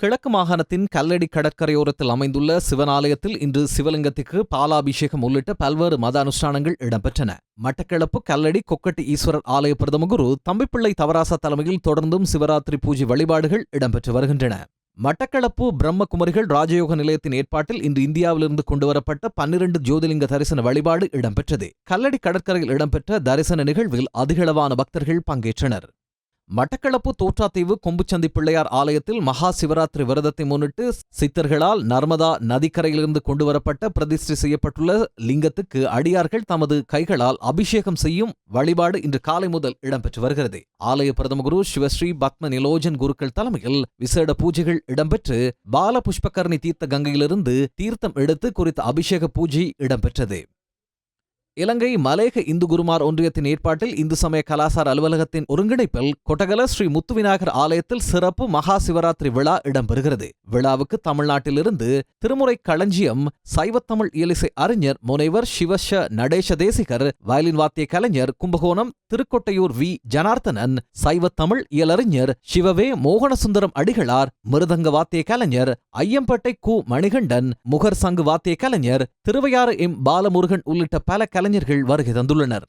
கிழக்கு மாகாணத்தின் கல்லடி கடற்கரையோரத்தில் அமைந்துள்ள சிவனாலயத்தில் இன்று சிவலிங்கத்திற்கு பாலாபிஷேகம் உள்ளிட்ட பல்வேறு மத அனுஷ்டானங்கள் இடம்பெற்றன. மட்டக்களப்பு கல்லடி கொக்கட்டி ஈஸ்வரர் ஆலய பிரதம குரு தம்பிப்பிள்ளை தவராசா தலைமையில் தொடர்ந்தும் சிவராத்திரி பூஜை வழிபாடுகள் இடம்பெற்று வருகின்றன. மட்டக்களப்பு பிரம்மகுமரிகள் ராஜயோக நிலையத்தின் ஏற்பாட்டில் இன்று இந்தியாவிலிருந்து கொண்டுவரப்பட்ட பன்னிரண்டு ஜோதிலிங்க தரிசன வழிபாடு இடம்பெற்றது. கல்லடி கடற்கரையில் இடம்பெற்ற தரிசன நிகழ்வில் அதிகளவான பக்தர்கள் பங்கேற்றனர். மட்டக்களப்பு தோற்றாத்தீவு கொம்புச்சந்தி பிள்ளையார் ஆலயத்தில் மகா சிவராத்திரி விரதத்தை முன்னிட்டு சித்தர்களால் நர்மதா நதிக்கரையிலிருந்து கொண்டுவரப்பட்ட பிரதிஷ்டை செய்யப்பட்டுள்ள லிங்கத்துக்கு அடியார்கள் தமது கைகளால் அபிஷேகம் செய்யும் வழிபாடு இன்று காலை முதல் இடம்பெற்று வருகிறது. ஆலய பிரதம குரு சிவஸ்ரீ பத்ம நிலோஜன் குருக்கள் தலைமையில் விசேட பூஜைகள் இடம்பெற்று பால புஷ்பகர்ணி தீர்த்த கங்கையிலிருந்து தீர்த்தம் எடுத்து குறித்த அபிஷேக பூஜை இடம்பெற்றது. இலங்கை மலேக இந்து குருமார் ஒன்றியத்தின் ஏற்பாட்டில் இந்து சமய கலாசார அலுவலகத்தின் ஒருங்கிணைப்பில் கொட்டகல ஸ்ரீ முத்துவிநாயகர் ஆலயத்தில் சிறப்பு மகா சிவராத்திரி விழா இடம்பெறுகிறது. விழாவுக்கு தமிழ்நாட்டிலிருந்து திருமுறை களஞ்சியம் சைவத்தமிழ் இயலிசை அறிஞர் முனைவர் சிவஷ நடேச தேசிகர் வயலின் வாத்திய கலைஞர் கும்பகோணம் திருக்கொட்டையூர் வி. ஜனார்த்தனன் சைவத்தமிழ் இயலறிஞர் சிவவே மோகனசுந்தரம் அடிகளார் மிருதங்க வாத்திய கலைஞர் ஐயம்பேட்டை கு. மணிகண்டன் முகர் சங்கு வாத்திய கலைஞர் திருவையாறு எம். பாலமுருகன் உள்ளிட்ட பல கலைஞர்கள் வருகை தந்துள்ளனர்.